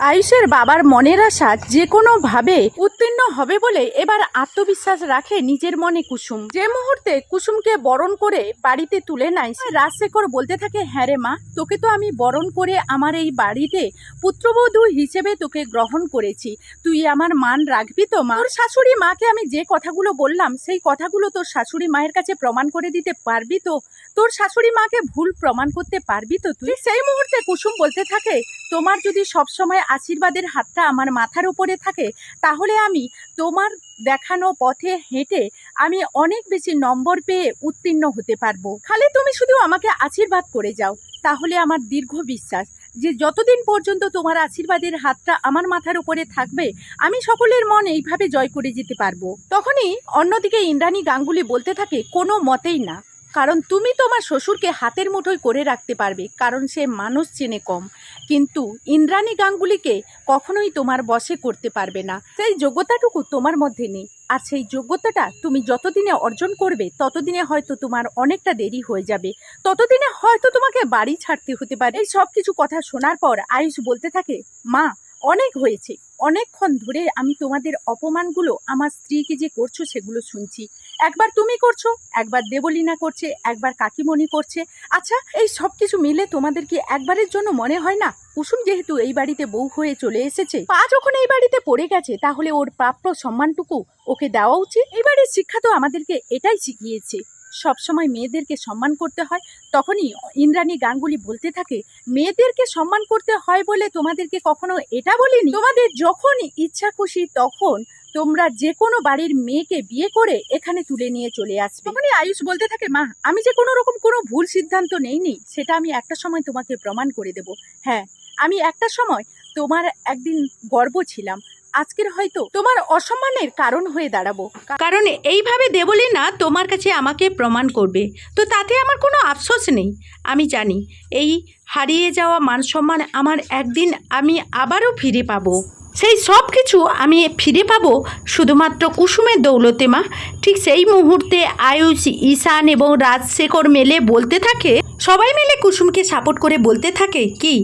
আয়ুষের বাবার মনের আশা যে কোনোভাবে উত্তীর্ণ হবে বলে এবার আত্মবিশ্বাস রাখে নিজের মনে কুসুম। যে মুহূর্তে কুসুমকে বরণ করে বাড়িতে তুলে সে রাজশেখর বলতে থাকে হ্যাঁ রে মা, তোকে তো আমি বরণ করে আমার এই বাড়িতে পুত্রবধূ হিসেবে তোকে গ্রহণ করেছি। তুই আমার মান রাখবি তো মা? তোর শাশুড়ি মাকে আমি যে কথাগুলো বললাম, সেই কথাগুলো তোর শাশুড়ি মায়ের কাছে প্রমাণ করে দিতে পারবি তো? তোর শাশুড়ি মাকে ভুল প্রমাণ করতে পারবি তো তুই? সেই মুহূর্তে কুসুম বলতে থাকে, তোমার যদি সবসময় আশীর্বাদের হাতটা আমার মাথার উপরে থাকে, তাহলে আমি তোমার দেখানো পথে হেঁটে আমি অনেক বেশি নম্বর পেয়ে উত্তীর্ণ হতে পারব। খালি তুমি শুধু আমাকে আশীর্বাদ করে যাও, তাহলে আমার দীর্ঘ বিশ্বাস যে যতদিন পর্যন্ত তোমার আশীর্বাদের হাতটা আমার মাথার উপরে থাকবে, আমি সকলের মন এইভাবে জয় করে যেতে পারব। তখনই অন্যদিকে ইন্দ্রাণী গাঙ্গুলি বলতে থাকে, কোনো মতেই না। কারণ তুমি তোমার শ্বশুরকে হাতের মুঠোয় করে রাখতে পারবে, কারণ সে মানুষ চেনে কম। কিন্তু ইন্দ্রাণী গাঙ্গুলিকে কখনোই তোমার বশে করতে পারবে না। সেই যোগ্যতাটুকু তোমার মধ্যে নেই। আর সেই যোগ্যতাটা তুমি যতদিনে অর্জন করবে, ততদিনে হয়তো তোমার অনেকটা দেরি হয়ে যাবে। ততদিনে হয়তো তোমাকে বাড়ি ছাড়তে হতে পারে। এই সব কিছু কথা শোনার পর আয়ুষ বলতে থাকে, মা অনেক হয়েছে। অনেকক্ষণ ধরে আমি তোমাদের অপমানগুলো আমার স্ত্রীকে যে করছ সেগুলো শুনছি। একবার তুমি করছ, একবার দেবলীনা করছে, একবার কাকিমণি করছে। আচ্ছা এই সব কিছু মিলে তোমাদের কি একবারের জন্য মনে হয় না? কুসুম যেহেতু এই বাড়িতে বউ হয়ে চলে এসেছে, পা যখন এই বাড়িতে পড়ে গেছে, তাহলে ওর প্রাপ্য সম্মানটুকু ওকে দেওয়া উচিত? এই বাড়ির শিক্ষা তো আমাদেরকে এটাই শিখিয়েছে। সবসময় মেয়েদেরকে সম্মান করতে হয়, তখনই ইন্দ্রাণী গাঙ্গুলি বলতে থাকে, মেয়েদেরকে সম্মান করতে হয় বলে তোমাদেরকে কখনো এটা বলিনি? তোমাদের যখন ইচ্ছা খুশি তখন তোমরা যে কোনো বাড়ির মেয়েকে বিয়ে করে এখানে তুলে নিয়ে চলে আসবে। তখনই আয়ুষ বলতে থাকে, মা, আমি যে কোনো রকম কোনো ভুল সিদ্ধান্ত নেইনি, সেটা আমি একটা সময় তোমাকে প্রমাণ করে দেব। হ্যাঁ আমি একটা সময় তোমার একদিন গর্ব ছিলাম আজকের হয়তো তোমার অসম্মানের কারণ হয়ে দাঁড়াবো। কারণ এইভাবে দেবলি না তোমার কাছে আমাকে প্রমাণ করবে। তো তাতে আমার কোনো আফসোস নেই। আমি জানি, এই হারিয়ে যাওয়া মান সম্মান আমার একদিন আমি আবারও ফিরে পাবো। সেই সব কিছু আমি ফিরে পাবো শুধুমাত্র কুসুমের দৌলতে মা। ঠিক সেই মুহূর্তে আয়ুষ, ঈশান এবং রাজশেখর মেলে বলতে থাকে, সবাই মিলে কুসুমকে সাপোর্ট করে বলতে থাকে, কি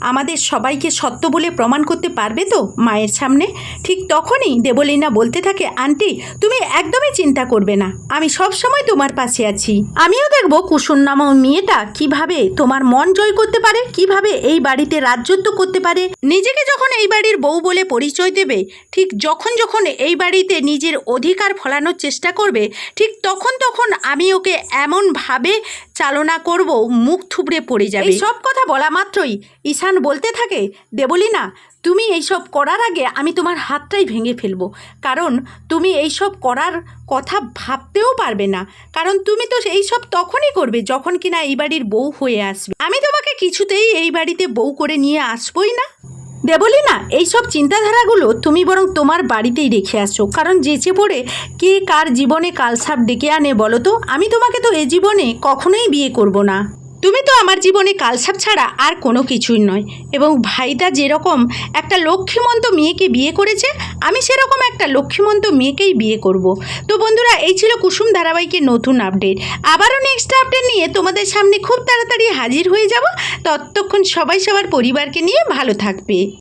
আমাদের সবাইকে সত্য বলে প্রমাণ করতে পারবে তো মায়ের সামনে? ঠিক তখনই দেবলীনা বলতে থাকে, আন্টি, তুমি একদমই চিন্তা করবে না। আমি সব সময় তোমার পাশে আছি। আমিও দেখব কুসুম নামক মেয়েটা কীভাবে তোমার মন জয় করতে পারে, কীভাবে এই বাড়িতে রাজ্যত্ব করতে পারে। নিজেকে যখন এই বাড়ির বউ বলে পরিচয় দেবে, ঠিক যখন যখন এই বাড়িতে নিজের অধিকার ফলানোর চেষ্টা করবে, ঠিক তখন তখন আমি ওকে এমনভাবে চালনা করব, মুখ থুবড়ে পড়ে যাবে। সব কথা বলা মাত্রই ঈশান বলতে থাকে, দেবলীনা, তুমি এইসব করার আগে আমি তোমার হাতটাই ভেঙে ফেলব। কারণ তুমি এইসব করার কথা ভাবতেও পারবে না। কারণ তুমি তো এই সব তখনই করবে যখন কিনা এই বাড়ির বউ হয়ে আসবে। আমি তোমাকে কিছুতেই এই বাড়িতে বউ করে নিয়ে আসবই না। দেবলি না, এইসব চিন্তাধারাগুলো তুমি বরং তোমার বাড়িতেই রেখে আসছো কারণ যেচে পড়ে কে কার জীবনে কালসাপ ডেকে আনে বলো তো? আমি তোমাকে তো এ জীবনে কখনোই বিয়ে করব না। তুমি তো আমার জীবনে কালসাপ ছাড়া আর কোনো কিছুই নয়, এবং ভাইটা যেরকম একটা লক্ষ্মীমন্ত মেয়েকে বিয়ে করেছে, আমি সেরকম একটা লক্ষ্মীমন্ত মেয়েকেই বিয়ে করব। তো বন্ধুরা, এই ছিল কুসুম ধারাবাহিকের নতুন আপডেট। আবারও নেক্সট আপডেট নিয়ে তোমাদের সামনে খুব তাড়াতাড়ি হাজির হয়ে যাব। ততক্ষণ সবাই সবার পরিবারকে নিয়ে ভালো থাকবে।